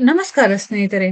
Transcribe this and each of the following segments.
ನಮಸ್ಕಾರ ಸ್ನೇಹಿತರೆ.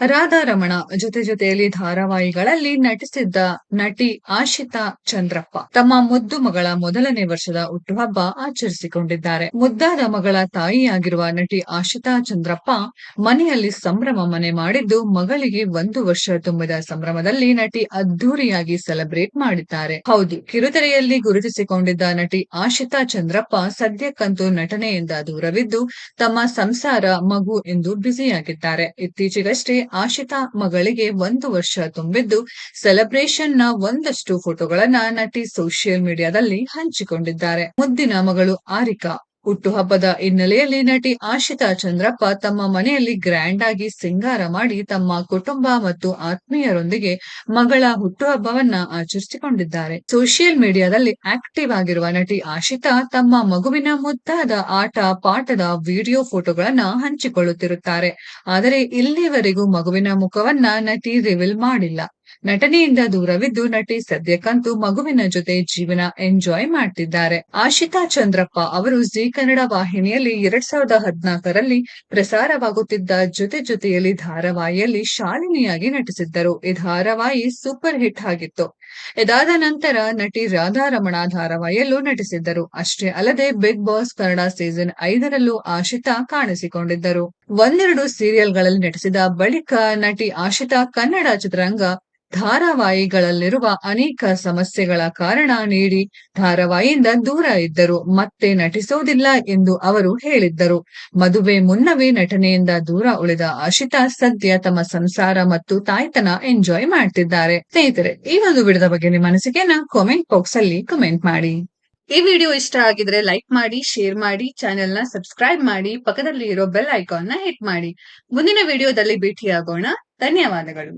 ರಾಧಾ ರಮಣ ಜೊತೆ ಜೊತೆಯಲ್ಲಿ ಧಾರಾವಾಹಿಗಳಲ್ಲಿ ನಟಿಸಿದ್ದ ನಟಿ ಆಶಿತಾ ಚಂದ್ರಪ್ಪ ತಮ್ಮ ಮುದ್ದು ಮಗಳ ಮೊದಲನೇ ವರ್ಷದ ಹುಟ್ಟುಹಬ್ಬ ಆಚರಿಸಿಕೊಂಡಿದ್ದಾರೆ. ಮುದ್ದಾದ ಮಗಳ ತಾಯಿಯಾಗಿರುವ ನಟಿ ಆಶಿತಾ ಚಂದ್ರಪ್ಪ ಮನೆಯಲ್ಲಿ ಸಂಭ್ರಮ ಮನೆ ಮಾಡಿದ್ದು ಮಗಳಿಗೆ ಒಂದು ವರ್ಷ ತುಂಬಿದ ಸಂಭ್ರಮದಲ್ಲಿ ನಟಿ ಅದ್ದೂರಿಯಾಗಿ ಸೆಲೆಬ್ರೇಟ್ ಮಾಡಿದ್ದಾರೆ. ಹೌದು, ಕಿರುತೆರೆಯಲ್ಲಿ ಗುರುತಿಸಿಕೊಂಡಿದ್ದ ನಟಿ ಆಶಿತಾ ಚಂದ್ರಪ್ಪ ಸದ್ಯಕ್ಕಂತೂ ನಟನೆಯಿಂದ ದೂರವಿದ್ದು ತಮ್ಮ ಸಂಸಾರ ಮಗು ಎಂದು ಬ್ಯುಸಿಯಾಗಿದ್ದಾರೆ. ಇತ್ತೀಚೆಗಷ್ಟೇ ಆಶಿತಾ ಮಗಳಿಗೆ ಒಂದು ವರ್ಷ ತುಂಬಿದ್ದು ಸೆಲೆಬ್ರೇಷನ್ನ ಒಂದಷ್ಟು ಫೋಟೋಗಳನ್ನ ನಟಿ ಸೋಷಿಯಲ್ ಮೀಡಿಯಾದಲ್ಲಿ ಹಂಚಿಕೊಂಡಿದ್ದಾರೆ. ಮುದ್ದಿನ ಮಗಳು ಆರಿಕಾ ಹುಟ್ಟುಹಬ್ಬದ ಹಿನ್ನೆಲೆಯಲ್ಲಿ ನಟಿ ಆಶಿತಾ ಚಂದ್ರಪ್ಪ ತಮ್ಮ ಮನೆಯಲ್ಲಿ ಗ್ರ್ಯಾಂಡ್ ಆಗಿ ಸಿಂಗಾರ ಮಾಡಿ ತಮ್ಮ ಕುಟುಂಬ ಮತ್ತು ಆತ್ಮೀಯರೊಂದಿಗೆ ಮಗಳ ಹುಟ್ಟುಹಬ್ಬವನ್ನ ಆಚರಿಸಿಕೊಂಡಿದ್ದಾರೆ. ಸೋಷಿಯಲ್ ಮೀಡಿಯಾದಲ್ಲಿ ಆಕ್ಟಿವ್ ಆಗಿರುವ ನಟಿ ಆಶಿತಾ ತಮ್ಮ ಮಗುವಿನ ಮುದ್ದಾದ ಆಟ, ಪಾಠದ ವಿಡಿಯೋ ಫೋಟೋಗಳನ್ನ ಹಂಚಿಕೊಳ್ಳುತ್ತಿರುತ್ತಾರೆ. ಆದರೆ ಇಲ್ಲಿವರೆಗೂ ಮಗುವಿನ ಮುಖವನ್ನ ನಟಿ ರಿವೀಲ್ ಮಾಡಿಲ್ಲ. ನಟನೆಯಿಂದ ದೂರವಿದ್ದು ನಟಿ ಸದ್ಯಕ್ಕಂತೂ ಮಗುವಿನ ಜೊತೆ ಜೀವನ ಎಂಜಾಯ್ ಮಾಡ್ತಿದ್ದಾರೆ. ಆಶಿತಾ ಚಂದ್ರಪ್ಪ ಅವರು ಜಿ ಕನ್ನಡ ವಾಹಿನಿಯಲ್ಲಿ ಎರಡ್ ಸಾವಿರದ ಹದಿನಾಲ್ಕರಲ್ಲಿ ಪ್ರಸಾರವಾಗುತ್ತಿದ್ದ ಜೊತೆ ಜೊತೆಯಲ್ಲಿ ಧಾರಾವಾಹಿಯಲ್ಲಿ ಶಾಲಿನಿಯಾಗಿ ನಟಿಸಿದ್ದರು. ಈ ಧಾರಾವಾಹಿ ಸೂಪರ್ ಹಿಟ್ ಆಗಿತ್ತು. ಇದಾದ ನಂತರ ನಟಿ ರಾಧಾರಮಣ ಧಾರಾವಾಹಿಯಲ್ಲೂ ನಟಿಸಿದ್ದರು. ಅಷ್ಟೇ ಅಲ್ಲದೆ ಬಿಗ್ ಬಾಸ್ ಕನ್ನಡ ಸೀಸನ್ ಐದರಲ್ಲೂ ಆಶಿತಾ ಕಾಣಿಸಿಕೊಂಡಿದ್ದರು. ಒಂದೆರಡು ಸೀರಿಯಲ್ಗಳಲ್ಲಿ ನಟಿಸಿದ ಬಳಿಕ ನಟಿ ಆಶಿತಾ ಕನ್ನಡ ಚಿತ್ರರಂಗ ಧಾರಾವಾಹಿಗಳಲ್ಲಿರುವ ಅನೇಕ ಸಮಸ್ಯೆಗಳ ಕಾರಣ ನೀಡಿ ಧಾರಾವಾಹಿಯಿಂದ ದೂರ ಇದ್ದರು, ಮತ್ತೆ ನಟಿಸೋದಿಲ್ಲ ಎಂದು ಅವರು ಹೇಳಿದ್ದರು. ಮದುವೆ ಮುನ್ನವೇ ನಟನೆಯಿಂದ ದೂರ ಉಳಿದ ಆಶಿತಾ ಸದ್ಯ ತಮ್ಮ ಸಂಸಾರ ಮತ್ತು ತಾಯ್ತನ ಎಂಜಾಯ್ ಮಾಡ್ತಿದ್ದಾರೆ. ಸ್ನೇಹಿತರೆ, ಈ ಒಂದು ವಿಡಿಯೋದ ಬಗ್ಗೆ ನಿಮ್ಮ ಅನಿಸಿಕೆನ ಕಾಮೆಂಟ್ ಬಾಕ್ಸ್ ಅಲ್ಲಿ ಕಮೆಂಟ್ ಮಾಡಿ. ಈ ವಿಡಿಯೋ ಇಷ್ಟ ಆಗಿದ್ರೆ ಲೈಕ್ ಮಾಡಿ ಶೇರ್ ಮಾಡಿ ಚಾನೆಲ್ನ ಸಬ್ಸ್ಕ್ರೈಬ್ ಮಾಡಿ ಪಕ್ಕದಲ್ಲಿ ಇರೋ ಬೆಲ್ ಐಕಾನ್ನ ಹಿಟ್ ಮಾಡಿ. ಮುಂದಿನ ವಿಡಿಯೋದಲ್ಲಿ ಭೇಟಿಯಾಗೋಣ. ಧನ್ಯವಾದಗಳು.